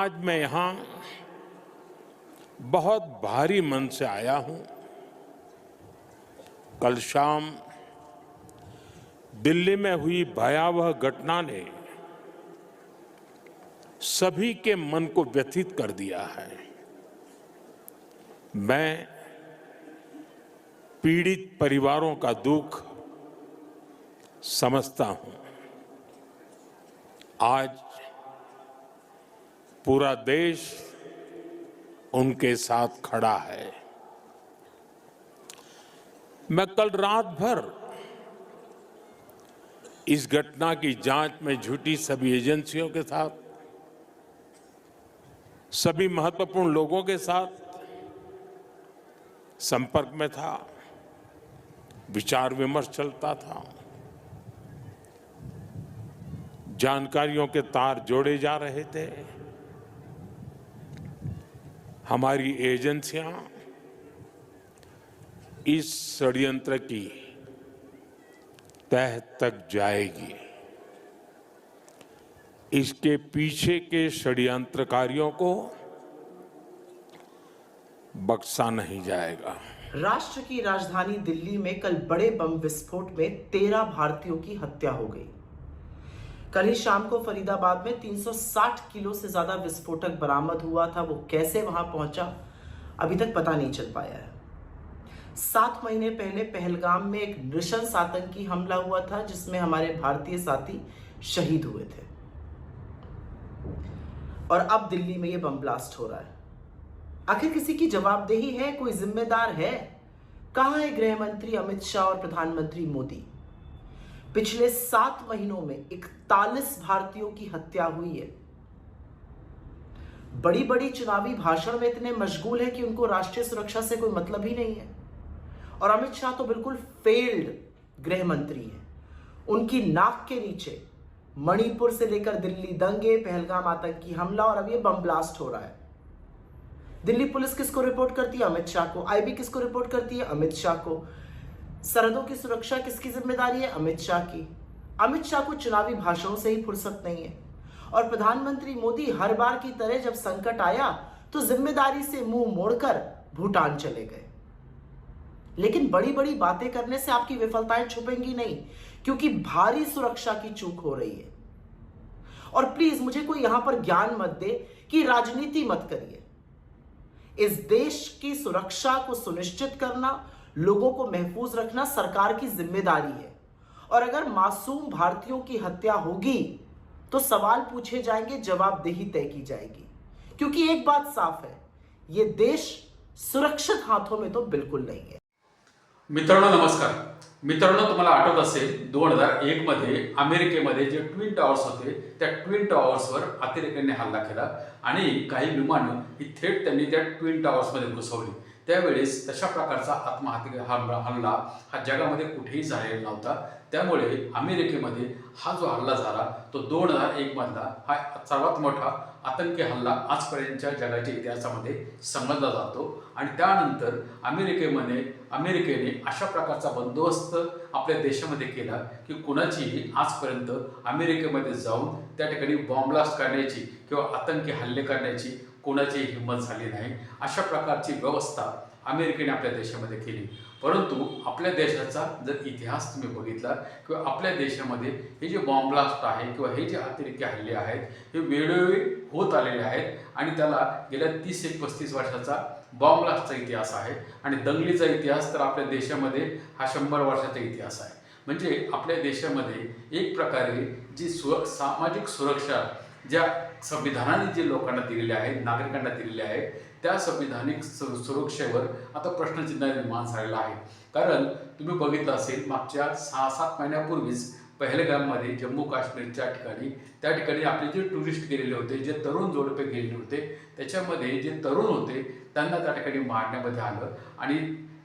आज मैं यहाँ बहुत भारी मन से आया हूँ। कल शाम दिल्ली में हुई भयावह घटना ने सभी के मन को व्यथित कर दिया है। मैं पीड़ित परिवारों का दुख समझता हूँ। आज पूरा देश उनके साथ खड़ा है। मैं कल रात भर इस घटना की जाँच में जुटी सभी एजेंसियों के साथ, सभी महत्वपूर्ण लोगों के साथ संपर्क में था, विचार विमर्श चलता था। जानकारियों के तार जोड़े जा रहे थे। हमारी एजेंसियाँ इस षड्यंत्र की तह तक जाएगी। इसके पीछे के षड्यंत्रकारियों को बक्सा नहीं जाएगा। राष्ट्र की राजधानी दिल्ली में कल बड़े बम विस्फोट में तेरह भारतीयों की हत्या हो गई। कल ही शाम को फरीदाबाद में 360 किलो से ज़्यादा विस्फोटक बरामद हुआ था, वो कैसे वहाँ पहुँचा, अभी तक पता नहीं चल पाया है। सात महीने पहले पहलगाम में एक नृशंस आतंकी हमला हुआ था, जिसमें हमारे भारतीय साथी शहीद हुए थे। और अब दिल्ली में ये बम ब्लास्ट हो रहा है। आखिर किसी की जवाबदेही है, कोई जिम्मेदार है? कहा है गृह मंत्री अमित शाह और प्रधानमंत्री मोदी? पिछले सात महीनों में इकतालीस भारतीयों की हत्या हुई है। बड़ी बड़ी चुनावी भाषण में इतने मशगूल है कि उनको राष्ट्रीय सुरक्षा से कोई मतलब ही नहीं है। और अमित शाह तो बिल्कुल फेल्ड गृह मंत्री है। उनकी नाक के नीचे, मणिपुर से लेकर दिल्ली दंगे, पहलगाम आतंकी हमला और अब ये बम ब्लास्ट हो रहा है। दिल्ली पुलिस किसको रिपोर्ट करती है? अमित शाह को। आईबी किसको रिपोर्ट करती है? अमित शाह को। सरहदों की सुरक्षा किसकी ज़िम्मेदारी है? अमित शाह की। अमित शाह को चुनावी भाषणों से ही फुर्सत नहीं है। और प्रधानमंत्री मोदी हर बार की तरह जब संकट आया तो ज़िम्मेदारी से मुँह मोड़कर भूटान चले गए। लेकिन बड़ी बड़ी बातें करने से आपकी विफलताएँ छुपेंगी नहीं, क्योंकि भारी सुरक्षा की चूक हो रही है। और प्लीज़ मुझे कोई यहाँ पर ज्ञान मत दे कि राजनीति मत करिए। इस देश की सुरक्षा को सुनिश्चित करना लोगों को महफूज रखना सरकार की ज़िम्मेदारी है। और अगर मासूम भारतीयों की हत्या होगी तो सवाल पूछे जाएँगे, जवाबदेही तय की जाएगी। क्योंकि एक बात साफ़ है, ये देश सुरक्षित हाथों में तो बिल्कुल नहीं है। मित्रांनो, नमस्कार। मित्रांनो, तुम्हाला आठवत असेल, दोन हज़ार एक मध्ये, अमेरिकेमध्ये जे ट्विन टॉवर्स होते, त्या ट्विन टॉवर्सवर अतिरेक्यांनी हल्ला केला. आणि काही विमानं ही थेट त्यांनी त्या ट्विन टॉवर्समध्ये घुसवली. त्यावेळेस तशा प्रकारचा आत्महत्या हल्ला हल्ला हा जगामध्ये कुठेही झालेला नव्हता. त्यामुळे अमेरिकेमध्ये हा जो हल्ला झाला तो दोन हजार एकमधला हा सर्वात मोठा आतंकी हल्ला आजपर्यंतच्या जगाच्या इतिहासामध्ये समजला जातो. आणि त्यानंतर अमेरिकेमध्ये अमेरिकेने अशा प्रकारचा बंदोबस्त आपल्या देशामध्ये केला की कुणाचीही आजपर्यंत अमेरिकेमध्ये जाऊन त्या ठिकाणी बॉम्बलास्ट करण्याची किंवा आतंकी हल्ले करण्याची कोणाची हिंमत झाली नाही. अशा प्रकारची व्यवस्था अमेरिकेने आपल्या देशामध्ये केली. परंतु आपल्या देशाचा जर इतिहास तुम्ही बघितला किंवा आपल्या देशामध्ये हे जे बॉम्बलास्ट आहे किंवा हे जे अतिरेकी हल्ले आहेत हे वेळोवेळी होत आलेले आहेत आणि त्याला गेल्या तीस एक पस्तीस वर्षाचा बॉम्बलास्टचा इतिहास आहे आणि दंगलीचा इतिहास तर आपल्या देशामध्ये हा शंभर वर्षाचा इतिहास आहे. म्हणजे आपल्या देशामध्ये एक प्रकारे जी सु सामाजिक सुरक्षा ज्या संविधानाने जे लोकांना दिलेले आहेत नागरिकांना दिलेले आहेत त्या संविधानिक सुरक्षेवर आता प्रश्नचिन्ह निर्माण झालेला आहे. कारण तुम्ही बघितलं असेल मागच्या सहा सात महिन्यापूर्वीच पहलगाममध्ये जम्मू काश्मीरच्या ठिकाणी त्या ठिकाणी आपले जे टुरिस्ट गेलेले होते जे तरुण जोडपे गेलेले होते त्याच्यामध्ये जे तरुण होते त्यांना त्या ठिकाणी मारण्यामध्ये आलं. आणि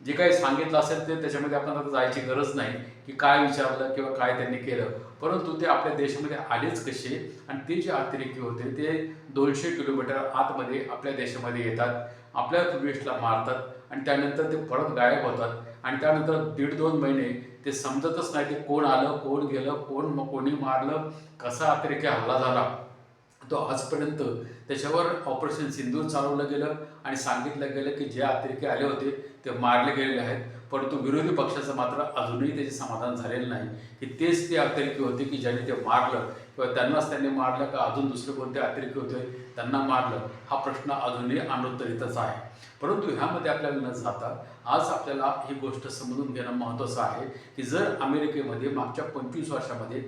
जे काही सांगितलं असेल ते त्याच्यामध्ये आपण आता जायची गरज नाही की काय विचारलं किंवा काय त्यांनी केलं. परंतु ते आपल्या देशामध्ये आलेच कसे आणि ते जे अतिरेकी होते ते दोनशे किलोमीटर आतमध्ये आपल्या देशामध्ये येतात आपल्या टुरिस्टला मारतात आणि त्यानंतर ते परत गायब होतात आणि त्यानंतर दीड दोन महिने ते समजतच नाही ते कोण आलं कोण गेलं कोण कोणी मारलं कसा अतिरेकी हल्ला झाला. तो आजपर्यंत त्याच्यावर ऑपरेशन सिंदूर चालवलं गेलं आणि सांगितलं गेलं की जे अतिरेकी आले होते ते मारले गेलेले आहेत. परंतु विरोधी पक्षाचं मात्र अजूनही त्याचे समाधान झालेलं नाही. की तेच ते अतिरेकी होते की ज्यांनी ते मारलं किंवा त्यांनाच त्यांनी मारलं का अजून दुसरे कोणते अतिरेकी होते त्यांना मारलं हा प्रश्न अजूनही अनुत्तरितच आहे. परंतु ह्यामध्ये आपल्याला न जाता आज आपल्याला ही गोष्ट समजून घेणं महत्त्वाचं आहे की जर अमेरिकेमध्ये मागच्या पंचवीस वर्षामध्ये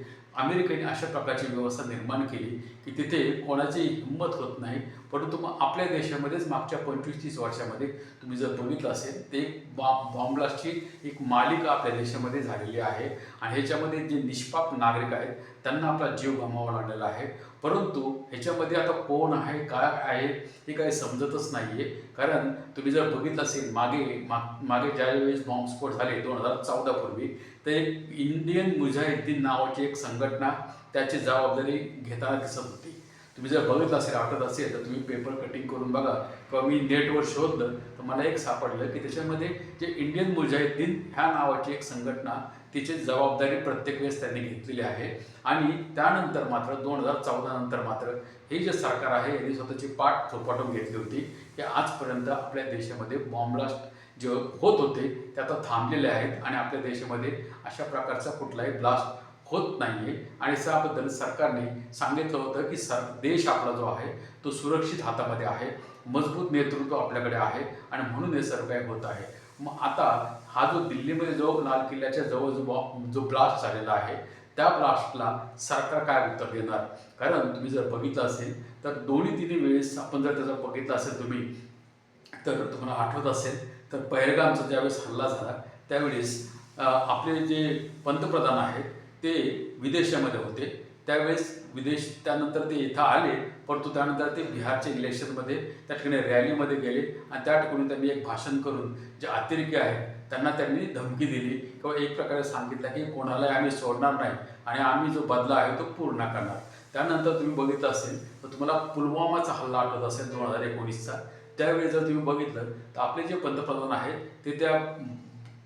अमेरिकेने अशा प्रकारची व्यवस्था निर्माण केली की तिथे कोणाची हिंमत होत नाही. परंतु मग आपल्या देशामध्येच मागच्या पंचवीस तीस वर्षामध्ये तुम्ही जर बघितलं असेल ते एक बॉम्ब बॉम्बलास्टची एक मालिका आपल्या देशामध्ये झालेली आहे. आणि ह्याच्यामध्ये जे निष्पाप नागरिक आहेत त्यांना आपला जीव गमावा लागलेला आहे. परंतु ह्याच्यामध्ये आता कोण आहे काय आहे हे काही समजतच नाही आहे कारण तुम्ही जर बघितलं असेल मागे माग मागे ज्यावेळेस बॉम्बस्फोट झाले दोन हजार चौदापूर्वी तर एक इंडियन मुजाहिद्दीन नावाची एक संघटना त्याची जबाबदारी घेताना दिसत होती. तुम्ही जर बघितलं असेल आठवत असेल तर तुम्ही पेपर कटिंग करून बघा. किंवा मी नेटवर शोधलं तर मला एक सापडलं की त्याच्यामध्ये जे इंडियन मुजाहिद्दीन ह्या नावाची एक संघटना तिची जबाबदारी प्रत्येक वेळेस त्यांनी घेतलेली आहे. आणि त्यानंतर मात्र दोन हजार चौदा नंतर मात्र हे जे सरकार आहे यांनी स्वतःची पाठ थोपाटून घेतली होती की आजपर्यंत आपल्या देशामध्ये बॉम्बलास्ट जे होत होते ते आता थांबलेले आहेत आणि आपल्या देशामध्ये अशा प्रकारचा कुठलाही ब्लास्ट होत नाही आहे आणि त्याबद्दल सरकारने सांगितलं होतं की सर देश आपला जो आहे तो सुरक्षित हातामध्ये आहे मजबूत नेतृत्व आपल्याकडे आहे आणि म्हणून हे सर्व काही होत आहे. मग आता हा जो दिल्लीमध्ये जो लाल किल्ल्याच्या जवळ जो जो ब्लास्ट झालेला आहे त्या ब्लास्टला सरकार काय उत्तर देणार? कारण तुम्ही जर बघितलं असेल तर दोन्ही तिन्ही वेळेस आपण जर त्याचं बघितलं असेल तुम्ही तर तुम्हाला आठवत असेल तर पहिलगामचा ज्यावेळेस हल्ला झाला त्यावेळेस आपले जे पंतप्रधान आहेत ते विदेशामध्ये होते. त्यावेळेस विदेश त्यानंतर ते इथं आले परंतु त्यानंतर ते बिहारच्या इलेक्शनमध्ये त्या ठिकाणी रॅलीमध्ये गेले आणि त्या ठिकाणी त्यांनी एक भाषण करून जे अतिरेकी आहेत त्यांना त्यांनी धमकी दिली किंवा एक प्रकारे सांगितलं की कोणालाही आम्ही सोडणार नाही आणि आम्ही जो बदला आहे तो पूर्ण करणार. त्यानंतर तुम्ही बघितलं असेल तर तुम्हाला पुलवामाचा हल्ला आठवत असेल दोन हजार एकोणीसचा. त्यावेळी जर तुम्ही बघितलं तर आपले जे पंतप्रधान आहेत ते त्या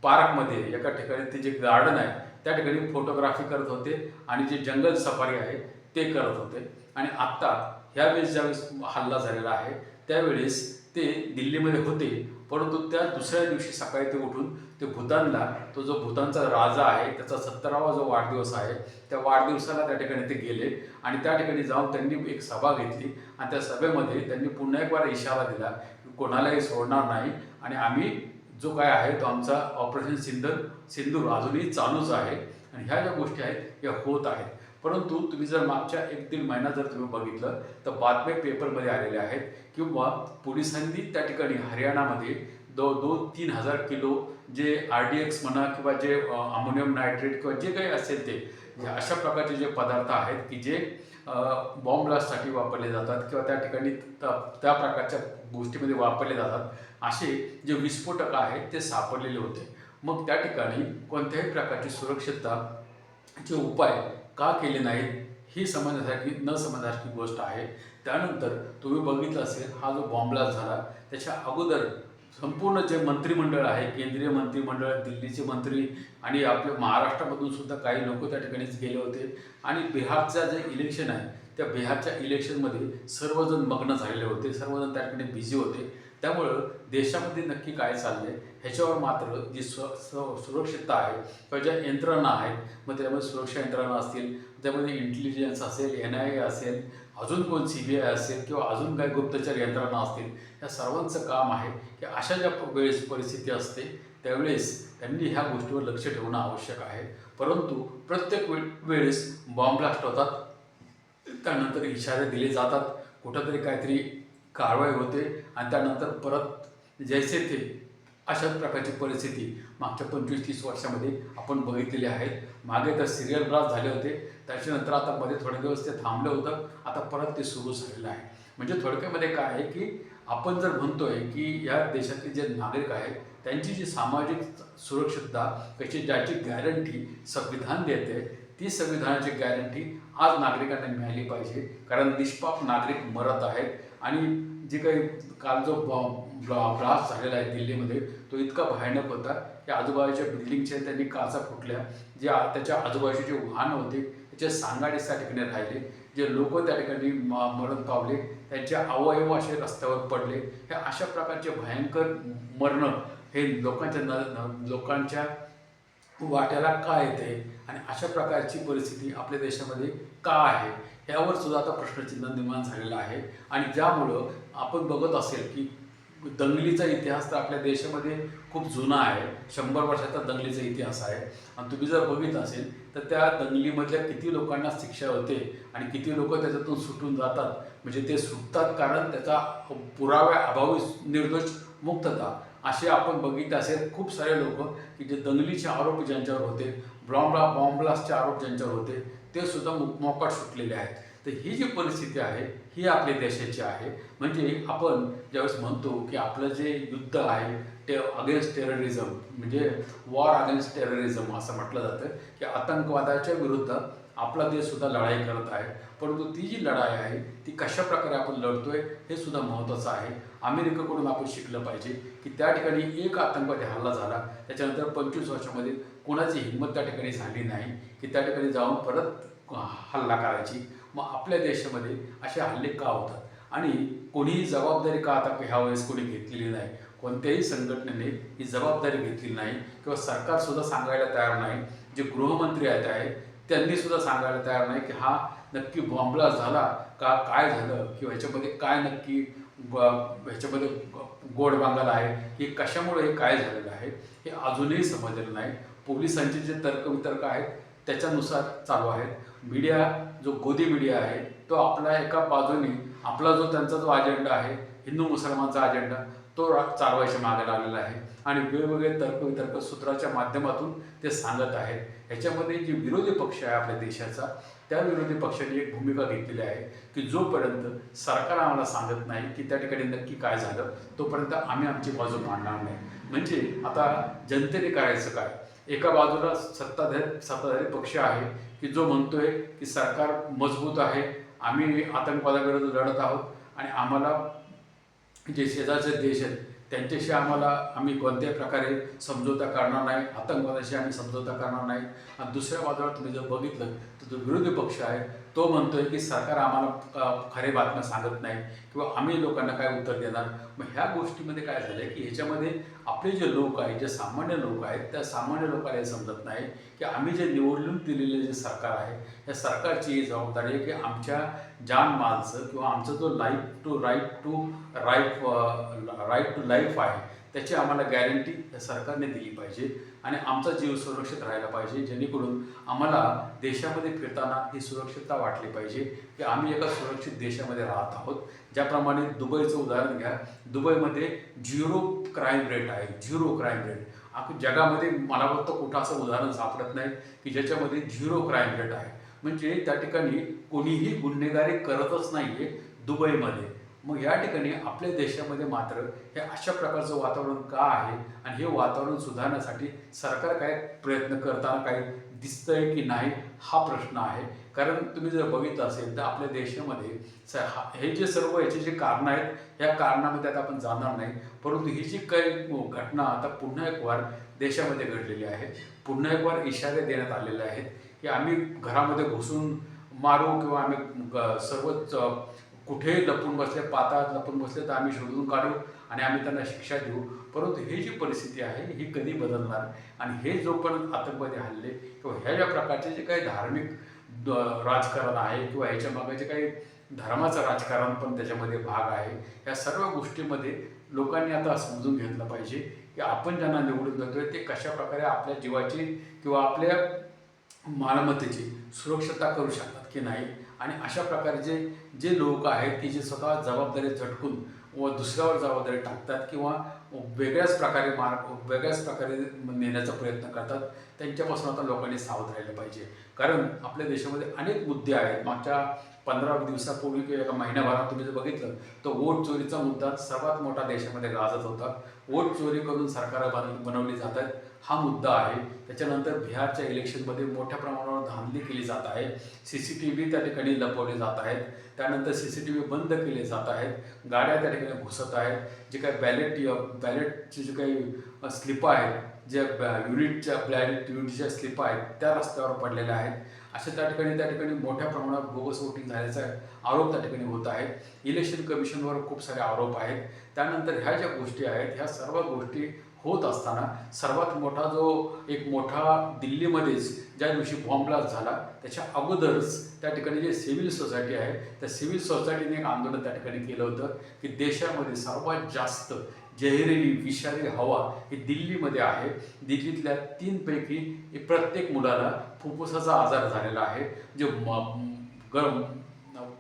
पार्कमध्ये एका ठिकाणी ते जे गार्डन आहे त्या ठिकाणी फोटोग्राफी करत होते आणि जे जंगल सफारी आहे ते करत होते. आणि आत्ता ह्यावेळेस ज्यावेळेस हल्ला झालेला आहे त्यावेळेस ते दिल्लीमध्ये होते. परंतु त्या दुसऱ्या दिवशी सकाळी ते उठून ते भूतानला तो जो भूतानचा राजा आहे त्याचा सत्तरावा जो वाढदिवस आहे त्या वाढदिवसाला त्या ठिकाणी ते गेले आणि त्या ठिकाणी जाऊन त्यांनी एक सभा घेतली आणि त्या सभेमध्ये त्यांनी पुन्हा एक वार इशारा दिला की कोणालाही सोडणार नाही आणि आम्ही जो काय आहे तो आमचा ऑपरेशन सिंधर सिंधूर अजूनही चालूच आहे. आणि ह्या ज्या गोष्टी आहेत या होत आहेत. परंतु तुम्ही जर मागच्या एक दीड महिना जर तुम्ही बघितलं तर बातम्या पेपरमध्ये आलेल्या आहेत किंवा पोलिसांनी त्या ठिकाणी हरियाणामध्ये दो दोन तीन हजार किलो जे आर डी एक्स म्हणा किंवा जे अमोनियम नायट्रेट किंवा जे काही असेल ते अशा प्रकारचे जे पदार्थ आहेत की जे बॉम्ब ब्लास्टसाठी वापरले जातात किंवा त्या ठिकाणी त- त्या प्रकारच्या गोष्टीमध्ये वापरले जातात. असे जे विस्फोटक आहेत ते सापडलेले होते. मग त्या ठिकाणी कोणत्याही प्रकारची सुरक्षितता चे उपाय का केले नाहीत ही समजण्यासाठी न समजण्यासारखी गोष्ट आहे. त्यानंतर तुम्ही बघितलं असेल हा जो बॉम्बला झाला त्याच्या अगोदर संपूर्ण जे मंत्रिमंडळ आहे केंद्रीय मंत्रिमंडळ दिल्लीचे मंत्री आणि आपल्या महाराष्ट्रामधून सुद्धा काही लोक त्या ठिकाणीच गेले होते. आणि बिहारचं जे इलेक्शन आहे त्या बिहारच्या इलेक्शनमध्ये सर्वजण मग्न झालेले होते सर्वजण त्या ठिकाणी बिझी होते. त्यामुळं देशामध्ये नक्की काय चाललं आहे ह्याच्यावर मात्र जी स्व सुरक्षितता आहे किंवा ज्या यंत्रणा आहेत मग त्यामध्ये सुरक्षा यंत्रणा असतील त्यामध्ये इंटेलिजन्स असेल एन आय ए असेल अजून कोण सी बी आय असेल किंवा अजून काही गुप्तचर यंत्रणा असतील या सर्वांचं काम आहे की अशा ज्या वेळेस परिस्थिती असते त्यावेळेस त्यांनी ह्या गोष्टीवर लक्ष ठेवणं आवश्यक आहे. परंतु प्रत्येक वे वेळेस बॉम्ब ब्लास्ट होतात त्यानंतर इशारे दिले जातात कुठंतरी काहीतरी कारवाई होते आणि त्यानंतर परत जैसे ते अशाच प्रकारची परिस्थिती मागच्या पंचवीस तीस वर्षामध्ये आपण बघितलेली आहेत मागे तर सिरियल ब्लास्ट झाले होते. त्याच्यानंतर आता मध्ये थोडे दिवस ते थांबलं होतं. आता परत ते सुरू झालेलं आहे. म्हणजे थोडक्यामध्ये काय आहे की आपण जर म्हणतोय की या देशातले जे नागरिक आहेत त्यांची जी सामाजिक सुरक्षितता त्याची ज्याची गॅरंटी संविधान देते ती संविधानाची गॅरंटी आज नागरिकांना मिळाली पाहिजे. कारण निष्पाप नागरिक मरत आहेत. आणि जे काही काल जो ब्लास्ट झालेला आहे दिल्लीमध्ये तो इतका भयानक होता की आजूबाजूच्या बिल्डिंगच्या त्यांनी काचा फुटल्या जे त्याच्या आजूबाजूचे जे वाहन होते त्याचे सांगाडेच त्या ठिकाणी राहिले जे लोक त्या ठिकाणी म- मरण पावले त्यांचे अवयव असे रस्त्यावर पडले. हे अशा प्रकारचे भयंकर मरणं हे लोकांच्या न- लोकांच्या वाट्याला का येते? आणि अशा प्रकारची परिस्थिती आपल्या देशामध्ये का आहे? यावर सुद्धा आता प्रश्नचिन्ह निर्माण झालेलं आहे. आणि ज्यामुळं आपण बघत असेल की दंगलीचा इतिहास तर आपल्या देशामध्ये खूप जुना आहे. शंभर वर्षाचा दंगलीचा इतिहास आहे. आणि तुम्ही जर बघित असेल तर त्या दंगलीमधल्या किती लोकांना शिक्षा होते आणि किती लोक त्याच्यातून सुटून जातात. म्हणजे ते सुटतात कारण त्याचा पुराव्या अभावी निर्दोष मुक्तता. असे आपण बघितले असेल खूप सारे लोक की जे दंगलीचे आरोप ज्यांच्यावर होते बॉम्बला बॉम्ब्लास्टचे आरोप ज्यांच्यावर होते ते सुद्धा मोकाट सुटलेले आहेत. तर ही जी परिस्थिती आहे ही आपल्या देशाची आहे. म्हणजे आपण ज्यावेळेस म्हणतो की आपलं जे युद्ध आहे ते अगेन्स्ट टेररिझम म्हणजे वॉर अगेन्स्ट टेररिझम असं म्हटलं जातं की आतंकवादाच्या विरुद्ध आपला देश सुद्धा लढाई करत आहे. परंतु ती जी लढाई आहे ती कशा प्रकारे आपण लढतोय हे सुद्धा महत्त्वाचं आहे. अमेरिकेकडून आपण शिकलं पाहिजे. की त्या ठिकाणी एक आतंकवादी हल्ला झाला. त्याच्यानंतर पंचवीस वर्षामध्ये कोणाची हिंमत त्या ठिकाणी झाली नाही की त्या ठिकाणी जाऊन परत हल्ला करायची. मग आपल्या देशामध्ये असे हल्ले का होतात? आणि कोणीही जबाबदारी का आता ह्या वेळेस कोणी घेतलेली नाही? कोणत्याही संघटनेने ही जबाबदारी घेतली नाही किंवा सरकारसुद्धा सांगायला तयार नाही. जे गृहमंत्री आहेत आहे त्यांनीसुद्धा सांगायला तयार नाही की हा नक्की बॉम्बला झाला का? काय झालं? किंवा ह्याच्यामध्ये काय नक्की ह्याच्यामध्ये गोड बांधायला आहे हे कशामुळे हे काय झालेलं आहे हे अजूनही समजलेलं नाही. पोलिसांचे जे तर्कवितर्क आहेत त्याच्यानुसार चालू आहेत. मीडिया जो गोदी मीडिया आहे तो आपला एका बाजूने आपला जो त्यांचा जो अजेंडा आहे हिंदू मुसलमानचा अजेंडा तो चालवायच्या मागे लागलेला आहे. आणि वेगवेगळे तर्कवितर्क सूत्राच्या माध्यमातून ते सांगत आहेत. ह्याच्यामध्ये जे विरोधी पक्ष आहे आपल्या देशाचा त्या विरोधी पक्षाने एक भूमिका घेतलेली आहे की जोपर्यंत सरकार आम्हाला सांगत नाही की त्या ठिकाणी नक्की काय झालं तोपर्यंत आम्ही आमची बाजू मांडणार नाही. म्हणजे आता जनतेने करायचं काय? एका बाजूला सत्ताधारी सत्ताधारी पक्ष आहे की जो म्हणतोय की सरकार मजबूत आहे आम्ही आतंकवादाविरुद्ध लढत आहोत आणि आम्हाला जे शेजारचे देश आहेत त्यांच्याशी आम्हाला आम्ही कोणत्याही प्रकारे समझोता करणार नाही आतंकवादाशी आम्ही समझोता करणार नाही. आणि दुसऱ्या बाजूला तुम्ही जर बघितलं तर जो विरोधी पक्ष आहे तो म्हणतोय की सरकार आम्हाला खरे बातम्या सांगत नाही किंवा आम्ही लोकांना काय उत्तर देणार? मग ह्या गोष्टीमध्ये काय झालं की ह्याच्यामध्ये आपले जे लोक आहेत जे सामान्य लोक आहेत त्या सामान्य लोकांना हे समजत नाही की आम्ही जे निवडून दिलेले जे सरकार आहे या सरकारची ही जबाबदारी आहे की आमच्या जान मालचं किंवा आमचा जो life to right to right right to life आहे त्याची आम्हाला गॅरंटी सरकारने दिली पाहिजे. आणि आमचा जीव सुरक्षित राहायला पाहिजे जेणेकरून आम्हाला देशामध्ये फिरताना ही सुरक्षितता वाटली पाहिजे की आम्ही एका सुरक्षित देशामध्ये राहत आहोत. ज्याप्रमाणे दुबईचं उदाहरण घ्या. दुबईमध्ये झिरो क्राईम रेट आहे झिरो क्राईम रेट. आपण जगामध्ये मला वाटतं कुठं असं उदाहरण सापडत नाही की ज्याच्यामध्ये झिरो क्राईम रेट आहे. म्हणजे त्या ठिकाणी कोणीही गुन्हेगारी करतच नाही आहे दुबईमध्ये. मग या ठिकाणी आपल्या देशामध्ये मात्र हे अशा प्रकारचं वातावरण का आहे? आणि हे वातावरण सुधारण्यासाठी सरकार काय प्रयत्न करताना काही दिसतंय की नाही हा प्रश्न आहे. कारण तुम्ही जर बघितलं असेल तर आपल्या देशामध्ये स हा- हे जे सर्व याचे जे कारणं आहेत या कारणामध्ये आता आपण जाणार नाही. परंतु ही जी काही घटना आता पुन्हा एक वार देशामध्ये घडलेली आहे. पुन्हा एक वार इशारे देण्यात आलेले आहेत की आम्ही घरामध्ये घुसून मारू किंवा आम्ही सर्वच कुठे कुठेही लपून बसले पातात लपून बसले तर आम्ही शोधून काढू आणि आम्ही त्यांना शिक्षा देऊ. परंतु ही जी परिस्थिती आहे ही कधी बदलणार आणि हे जोपर्यंत आतंकवादी हल्ले किंवा ह्या ज्या प्रकारचे जे काही धार्मिक द- राजकारण आहे किंवा ह्याच्या मागे जे काही धर्माचं राजकारण पण त्याच्यामध्ये भाग आहे या सर्व गोष्टीमध्ये लोकांनी आता समजून घेतलं पाहिजे की आपण ज्यांना निवडून जातोय ते कशा प्रकारे आपल्या जीवाची किंवा आपल्या मालमत्तेची सुरक्षता करू शकतात की नाही? आणि अशा प्रकारचे जे लोक आहेत की जे स्वतः जबाबदारी झटकून व दुसऱ्यावर जबाबदारी टाकतात किंवा वेगळ्याच प्रकारे मार्ग वेगळ्याच प्रकारे नेण्याचा प्रयत्न करतात त्यांच्यापासून आता लोकांनी सावध राहिलं पाहिजे. कारण आपल्या देशामध्ये अनेक मुद्दे आहेत. मागच्या पंधरा दिवसापूर्वी किंवा एका महिन्याभरात तुम्ही जर बघितलं तर वोट चोरीचा मुद्दा सर्वात मोठा देशामध्ये गाजत होता. वोट चोरी करून सरकार बन बनवली आहेत. हा मुद्दा आहे. त्याच्यानंतर बिहारच्या इलेक्शनमध्ये मोठ्या प्रमाणावर धांदली केली जात आहे. सी सी टी व्ही त्या ठिकाणी लपवले जात आहेत. त्यानंतर सी सी टी व्ही बंद केले जात आहेत. गाड्या त्या ठिकाणी घुसत आहेत. जे काही बॅलेट बॅलेटचे जे काही स्लिपं आहेत ज्या युनिटच्या ब्लॅड युनिटच्या स्लिप आहेत त्या रस्त्यावर पडलेल्या आहेत. अशा त्या ठिकाणी त्या ठिकाणी मोठ्या प्रमाणात बोगस वोटिंग झाल्याचा आरोप त्या ठिकाणी होत आहे. इलेक्शन कमिशनवर खूप सारे आरोप आहेत. त्यानंतर ह्या ज्या गोष्टी आहेत ह्या सर्व गोष्टी होत असताना सर्वात मोठा जो एक मोठा दिल्लीमध्येच ज्या दिवशी बॉम्ब ब्लास्ट झाला त्याच्या अगोदरच त्या ठिकाणी जे सिव्हिल सोसायटी आहे त्या सिव्हिल सोसायटीने एक आंदोलन त्या ठिकाणी केलं होतं की देशामध्ये सर्वात जास्त जहिरेली विषारी हवा ही दिल्लीमध्ये आहे. दिल्लीतल्या तीनपैकी प्रत्येक मुलाला फुफ्फुसाचा आजार झालेला आहे. जे म- गरम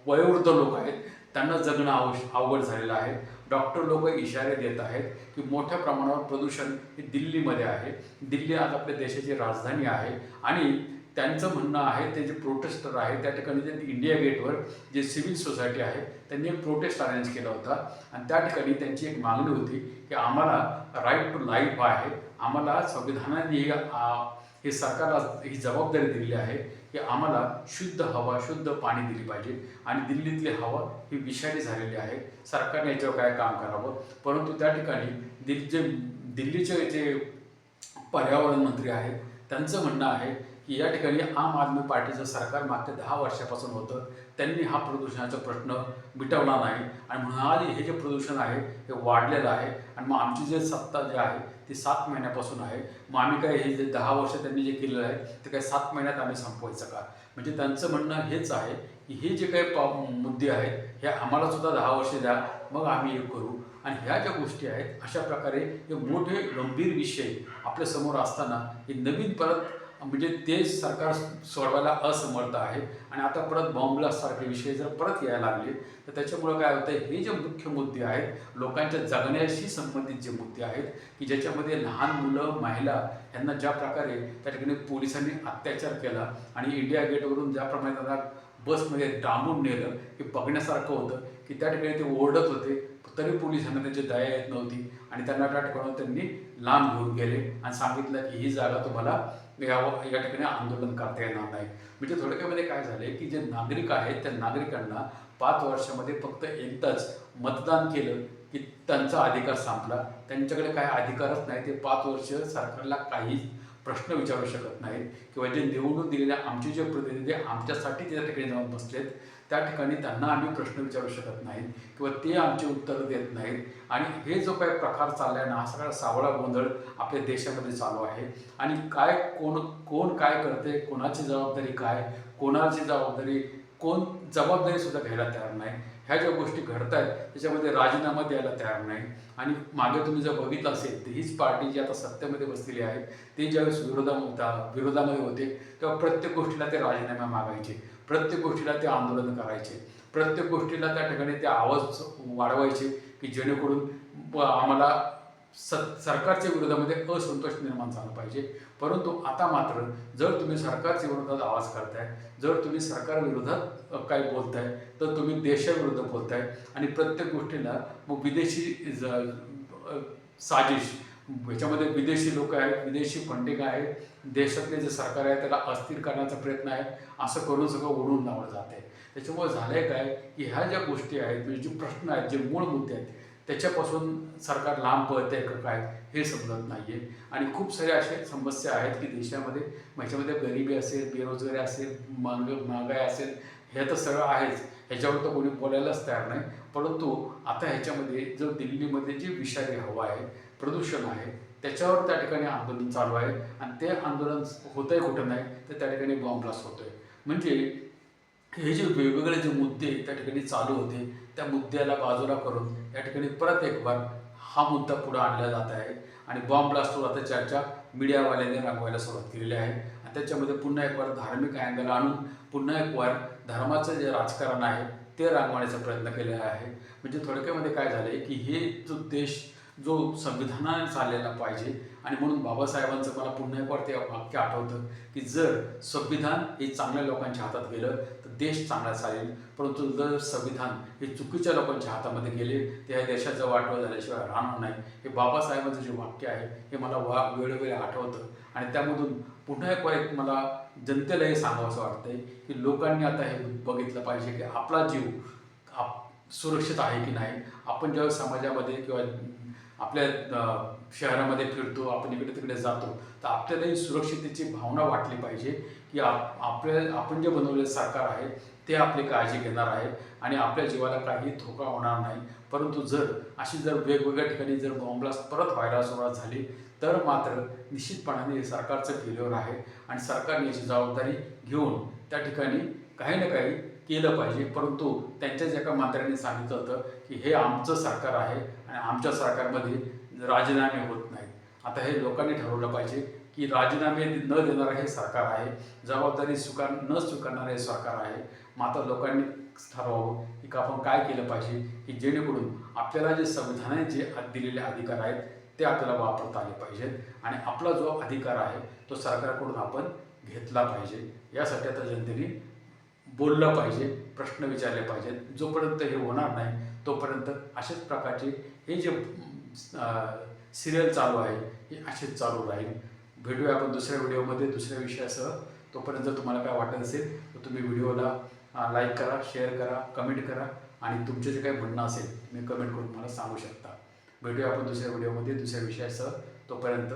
वयोवृद्ध लोक आहेत त्यांना जगणं आवश अवघड झालेलं आहे. डॉक्टर लोक इशारे देत आहेत की मोठ्या प्रमाणावर प्रदूषण हे दिल्लीमध्ये आहे. दिल्ली आज आपल्या देशाची राजधानी आहे. आणि त्यांचं म्हणणं आहे ते जे प्रोटेस्टर आहे त्या ठिकाणी जे इंडिया गेटवर जे सिव्हिल सोसायटी आहे त्यांनी एक प्रोटेस्ट अरेंज केला होता. आणि त्या ठिकाणी त्यांची एक मागणी होती की आम्हाला राईट टू लाईफ आहे. आम्हाला संविधानाने ही हे सरकारला ही जबाबदारी दिलेली आहे की आम्हाला शुद्ध हवा शुद्ध पाणी दिली पाहिजे. आणि दिल्लीतली हवा ही विषारी झालेली आहे. सरकारने याच्यावर काय काम करावं? परंतु त्या ठिकाणी दिल्ली जे दिल्लीचे जे पर्यावरण मंत्री आहेत त्यांचं म्हणणं आहे की या ठिकाणी आम आदमी पार्टीचं सरकार मागच्या दहा वर्षापासून होतं. त्यांनी हा प्रदूषणाचा प्रश्न मिटवला नाही. आणि म्हणून आज हे जे प्रदूषण आहे हे वाढलेलं आहे. आणि मग आमची जे सत्ता जी आहे ती सात महिन्यापासून आहे. मग आम्ही काय हे जे दहा वर्ष त्यांनी जे केलेलं आहे ते काय सात महिन्यात आम्ही संपवायचं का? म्हणजे त्यांचं म्हणणं हेच आहे की हे जे काही पा मुद्दे आहेत हे आम्हाला सुद्धा दहा वर्ष द्या मग आम्ही हे करू. आणि ह्या ज्या गोष्टी आहेत अशा प्रकारे हे मोठे गंभीर विषय आपल्यासमोर असताना हे नवीन परत म्हणजे ते सरकार सोडवायला असमर्थ आहे. आणि आता परत बॉम्बलासारखे विषय जर परत यायला लागले तर त्याच्यामुळं काय होतं हे जे मुख्य मुद्दे आहेत लोकांच्या जगण्याशी संबंधित जे मुद्दे आहेत की ज्याच्यामध्ये लहान मुलं महिला यांना ज्या प्रकारे त्या ठिकाणी पोलिसांनी अत्याचार केला आणि इंडिया गेटवरून ज्याप्रमाणे त्यांना बसमध्ये डांबून नेलं हे बघण्यासारखं होतं की त्या ठिकाणी ते ओरडत होते तरी पोलिसांना त्यांची दया येत नव्हती. आणि त्यांना त्या ठिकाणी त्यांनी लांब घेऊन गेले आणि सांगितलं की ही जागा तुम्हाला या या ठिकाणी आंदोलन करता येणार नाही. म्हणजे थोडक्यामध्ये काय झालंय की जे नागरिक आहेत त्या नागरिकांना पाच वर्षामध्ये फक्त एकदाच मतदान केलं की त्यांचा अधिकार संपला. त्यांच्याकडे काय अधिकारच नाही ते पाच वर्ष सरकारला काही प्रश्न विचारू शकत नाहीत. किंवा जे निवडून दिलेले आमचे जे प्रतिनिधी आमच्यासाठी त्या ठिकाणी जाऊन बसलेत त्या ठिकाणी त्यांना आम्ही प्रश्न विचारू शकत नाहीत किंवा ते आमची उत्तरं देत नाहीत. आणि हे जो काही प्रकार चालला आहे ना हा सगळा सावळा गोंधळ आपल्या देशामध्ये चालू आहे. आणि काय कोण कोण काय करते कोणाची जबाबदारी काय कोणाची जबाबदारी कोण जबाबदारी सुद्धा घ्यायला तयार नाही. ह्या ज्या गोष्टी घडत आहेत त्याच्यामध्ये राजीनामा द्यायला तयार नाही. आणि मागे तुम्ही जर बघितलं असेल तर हीच पार्टी जी आता सत्तेमध्ये बसलेली आहे ते ज्यावेळेस विरोधा विरोधामध्ये होते तेव्हा प्रत्येक गोष्टीला ते राजीनामा मागायचे. प्रत्येक गोष्टीला ते आंदोलन करायचे. प्रत्येक गोष्टीला त्या ठिकाणी ते आवाज वाढवायचे की जेणेकरून ब- आम्हाला स सरकारच्या विरोधामध्ये असंतोष निर्माण झाला पाहिजे. परंतु आता मात्र जर तुम्ही सरकारच्या विरोधात आवाज करताय जर तुम्ही सरकार विरोधात काही बोलताय तर तुम्ही देशाविरुद्ध बोलताय. आणि प्रत्येक गोष्टीला मग विदेशी ज- साजिश याच्यामध्ये विदेशी लोक आहेत विदेशी फंडिंग आहे. देशातले जे सरकार आहे त्याला अस्थिर करण्याचा प्रयत्न आहे. असं करून सगळं ओढून लावलं जात आहे त्याच्यामुळे आहे काय की ह्या ज्या गोष्टी आहेत म्हणजे जे प्रश्न आहेत जे मूळ मुद्दे आहेत त्याच्यापासून सरकार लांब पळत आहे का काय हे समजत नाही आहे आणि खूप साऱ्या अशा समस्या आहेत की देशामध्ये. ह्याच्यामध्ये गरिबी असेल बेरोजगारी असेल मांग महागाई असेल हे तर सगळं आहेच. ह्याच्यावर तर कोणी बोलायलाच तयार नाही. परंतु आता ह्याच्यामध्ये जो दिल्लीमध्ये जी विषारी हवा आहे प्रदूषण आहे. त्याच्यावर त्या ठिकाणी आंदोलन चालू आहे. आणि ते आंदोलन होतंय कुठं नाही तर त्या ठिकाणी बॉम्ब ब्लास्ट होतोय. म्हणजे हे जे वेगवेगळे जे मुद्दे त्या ठिकाणी चालू होते त्या मुद्द्याला बाजूला करून या ठिकाणी परत एक बार हा मुद्दा पुढे आणला जात आहे. आणि बॉम्ब ब्लास्टवर आता चर्चा मीडियावाल्यांनी राबवायला सुरुवात केलेली आहे. आणि त्याच्यामध्ये पुन्हा एक वार धार्मिक अँगल आणून पुन्हा एक वार धर्माचं जे राजकारण आहे ते रांगवण्याचा प्रयत्न केलेला आहे. म्हणजे थोडक्यामध्ये काय झालं आहे की हे जो देश जो संविधानाने चाललेला पाहिजे. आणि म्हणून बाबासाहेबांचं मला पुन्हा एकवार ते वाक्य आठवतं की जर संविधान हे चांगल्या लोकांच्या हातात गेलं तर देश चांगला चालेल. परंतु जर संविधान हे चुकीच्या लोकांच्या हातामध्ये गेले तर ह्या देशाचं वाटवं झाल्याशिवाय राहणार नाही. हे बाबासाहेबांचं जे वाक्य आहे हे मला वा वेळोवेळी आठवतं. आणि त्यामधून पुन्हा एकवार एक मला जनतेला हे सांगावं असं वाटतंय की लोकांनी आता हे बघितलं पाहिजे की आपला जीव आप सुरक्षित आहे की नाही. आपण जेव्हा समाजामध्ये किंवा आपल्या शहरामध्ये फिरतो आपण इकडे तिकडे जातो तर आपल्यालाही सुरक्षितेची भावना वाटली पाहिजे की आप आपल्या आपण जे बनवलेलं सरकार आहे ते आपली काळजी घेणार आहे आणि आपल्या जीवाला काही धोका होणार नाही. परंतु जर अशी जर वेगवेगळ्या ठिकाणी जर बॉम्बलास्ट परत व्हायला सुरुवात झाली तर मात्र निश्चितपणाने हे सरकारचं फेल्युअर आहे आणि सरकारने याची जबाबदारी घेऊन त्या ठिकाणी काही ना काही केलं पाहिजे. परंतु त्यांच्याच एका मंत्र्यांनी सांगितलं होतं की हे आमचं सरकार आहे आमच्या सरकारमध्ये राजीनामे होत नाहीत. आता हे लोकांनी ठरवलं पाहिजे की राजीनामे न देणारं हे सरकार आहे जबाबदारी स्वीकार न स्वीकारणारं हे सरकार आहे. मग आता लोकांनी ठरवावं की आपण काय केलं पाहिजे की जेणेकरून आपल्याला जे संविधानाने जे दिलेले अधिकार आहेत ते आपल्याला वापरता आले पाहिजेत. आणि आपला जो अधिकार आहे तो सरकारकडून आपण घेतला पाहिजे. यासाठी आता जनतेने बोललं पाहिजे प्रश्न विचारले पाहिजेत. जोपर्यंत हे होणार नाही तोपर्यंत अशाच प्रकारचे हे जे सिरियल चालू आहे हे असेच चालू राहील. भेटूया आपण दुसऱ्या व्हिडिओमध्ये दुसऱ्या विषयासह. तोपर्यंत तुम्हाला काय वाटत असेल तर तुम्ही व्हिडिओला लाईक करा शेअर करा कमेंट करा आणि तुमचे जे काही म्हणणं असेल तुम्ही कमेंट करून मला सांगू शकता. भेटूया आपण दुसऱ्या व्हिडिओमध्ये दुसऱ्या विषयासह. तोपर्यंत